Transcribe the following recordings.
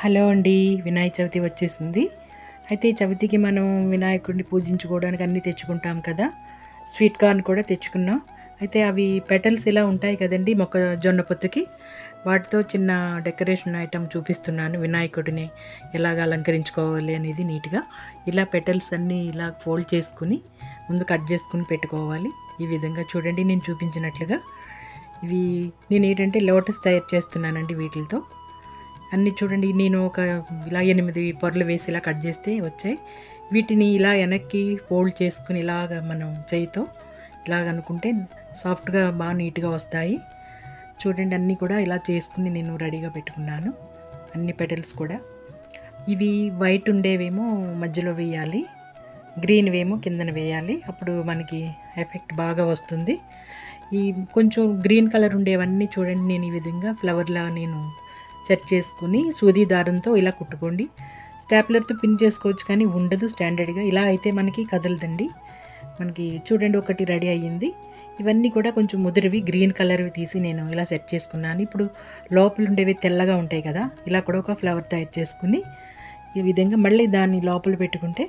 Hello అండి వినాయక చవితి వచ్చేసింది. అయితే చవితికి మనం వినాయకుడిని పూజించుకోవడానికి అన్నీ తెచ్చుకుంటాం కదా. స్వీట్ కార్న్ కూడా తెచ్చుకున్నాం. అయితే అవి పెటల్స్ ఇలా ఉంటాయి కదండి మొక్కజొన్న పొత్తుకి. వాటితో చిన్న డెకరేషన్ ఐటమ్ చూపిస్తున్నాను వినాయకుడిని ఎలాగ అలంకరించుకోవాలి అనేది నీట్గా. ఇలా పెటల్స్ అన్నీ ఇలా ఫోల్డ్ చేసుకుని ముందు కట్ చేసుకుని పెట్టుకోవాలి. ఈ విధంగా చూడండి నేను చూపించినట్లుగా. ఇవి నేను ఏంటంటే లోటస్ తయారు చేస్తున్నానండి వీటితో అన్నీ చూడండి నేను ఒక ఇలా ఎనిమిది పొరలు వేసి ఇలా కట్ చేస్తే వచ్చాయి. వీటిని ఇలా వెనక్కి ఫోల్డ్ చేసుకుని ఇలాగ మనం చేయితో ఇలాగ అనుకుంటే సాఫ్ట్గా బాగా నీట్గా వస్తాయి. చూడండి అన్నీ కూడా ఇలా చేసుకుని నేను రెడీగా పెట్టుకున్నాను. అన్ని పెటల్స్ కూడా. ఇవి వైట్ ఉండేవేమో మధ్యలో వేయాలి గ్రీన్ వేమో కిందన వేయాలి. అప్పుడు మనకి ఎఫెక్ట్ బాగా వస్తుంది. ఈ కొంచెం గ్రీన్ కలర్ ఉండేవన్నీ చూడండి నేను ఈ విధంగా ఫ్లవర్లా నేను సెట్ చేసుకుని సూది దారంతో ఇలా కుట్టుకోండి. స్టాప్లర్తో పిన్ చేసుకోవచ్చు కానీ ఉండదు స్టాండర్డ్గా. ఇలా అయితే మనకి కదలదండి. మనకి చూడండి ఒకటి రెడీ అయ్యింది. ఇవన్నీ కూడా కొంచెం ముదిరివి గ్రీన్ కలర్వి తీసి నేను ఇలా సెట్ చేసుకున్నాను. ఇప్పుడు లోపల ఉండేవి తెల్లగా ఉంటాయి కదా ఇలా కూడా ఒక ఫ్లవర్ తయారు చేసుకుని ఈ విధంగా మళ్ళీ దాన్ని లోపల పెట్టుకుంటే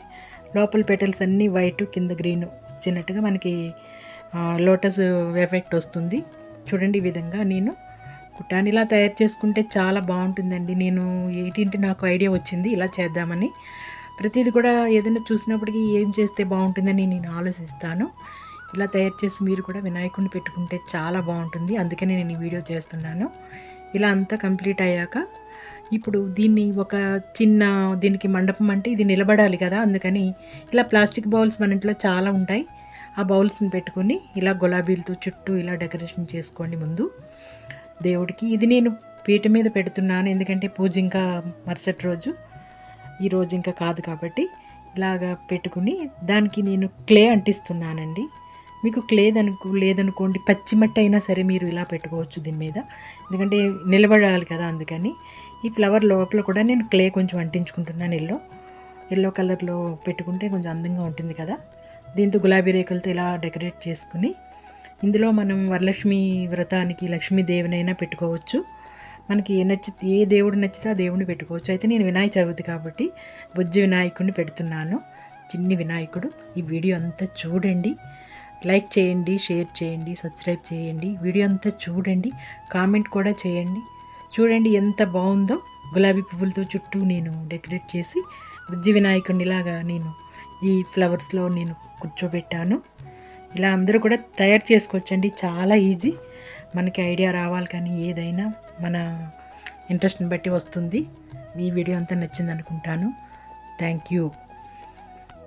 లోపల పెటల్స్ అన్నీ వైట్ కింద గ్రీన్ వచ్చినట్టుగా మనకి లోటస్ ఎఫెక్ట్ వస్తుంది. చూడండి ఈ విధంగా నేను కుట్టాన్ని ఇలా తయారు చేసుకుంటే చాలా బాగుంటుందండి. నేను ఏంటి నాకు ఐడియా వచ్చింది ఇలా చేద్దామని. ప్రతిదీ కూడా ఏదైనా చూసినప్పటికీ ఏం చేస్తే బాగుంటుందని నేను ఆలోచిస్తాను. ఇలా తయారు చేసి మీరు కూడా వినాయకుడిని పెట్టుకుంటే చాలా బాగుంటుంది. అందుకని నేను ఈ వీడియో చేస్తున్నాను. ఇలా అంతా కంప్లీట్ అయ్యాక ఇప్పుడు దీన్ని ఒక చిన్న దీనికి మండపం అంటే ఇది నిలబడాలి కదా. అందుకని ఇలా ప్లాస్టిక్ బౌల్స్ మన ఇంట్లో చాలా ఉంటాయి. ఆ బౌల్స్ని పెట్టుకొని ఇలా గులాబీలతో చుట్టూ ఇలా డెకరేషన్ చేసుకోండి ముందు. దేవుడికి. ఇది నేను పీట మీద పెడుతున్నాను ఎందుకంటే పూజ ఇంకా మరుసటి రోజు. ఈ రోజు ఇంకా కాదు కాబట్టి ఇలాగా పెట్టుకుని దానికి నేను క్లే అంటిస్తున్నానండి. మీకు క్లే అనుకో లేదనుకోండి పచ్చి మట్టి అయినా సరే మీరు ఇలా పెట్టుకోవచ్చు దీని మీద. ఎందుకంటే నిలబడాలి కదా అందుకని. ఈ ఫ్లవర్ లోపల కూడా నేను క్లే కొంచెం అంటించుకుంటున్నాను ఎల్లో ఎల్లో కలర్లో పెట్టుకుంటే కొంచెం అందంగా ఉంటుంది కదా. దీంతో గులాబీ రేకులతో ఇలా డెకరేట్ చేసుకుని ఇందులో మనం వరలక్ష్మి వ్రతానికి లక్ష్మీదేవినైనా పెట్టుకోవచ్చు. మనకి ఏ నచ్చి ఏ దేవుడు నచ్చితే ఆ దేవుడిని పెట్టుకోవచ్చు. అయితే నేను వినాయక చవితి కాబట్టి బుజ్జి వినాయకుడిని పెడుతున్నాను. చిన్ని వినాయకుడు. ఈ వీడియో అంతా చూడండి. లైక్ చేయండి షేర్ చేయండి సబ్స్క్రైబ్ చేయండి. వీడియో అంతా చూడండి. కామెంట్ కూడా చేయండి. చూడండి ఎంత బాగుందో. గులాబీ పువ్వులతో చుట్టూ నేను డెకరేట్ చేసి బుజ్జి వినాయకుడినిలాగా నేను ఈ ఫ్లవర్స్లో నేను కూర్చోబెట్టాను. ఇలా అందరూ కూడా తయారు చేసుకోవచ్చండి. చాలా ఈజీ. మనకి ఐడియా రావాలి కానీ ఏదైనా మన ఇంట్రెస్ట్ని బట్టి వస్తుంది. ఈ వీడియో అంతా నచ్చింది అనుకుంటాను థ్యాంక్ యూ.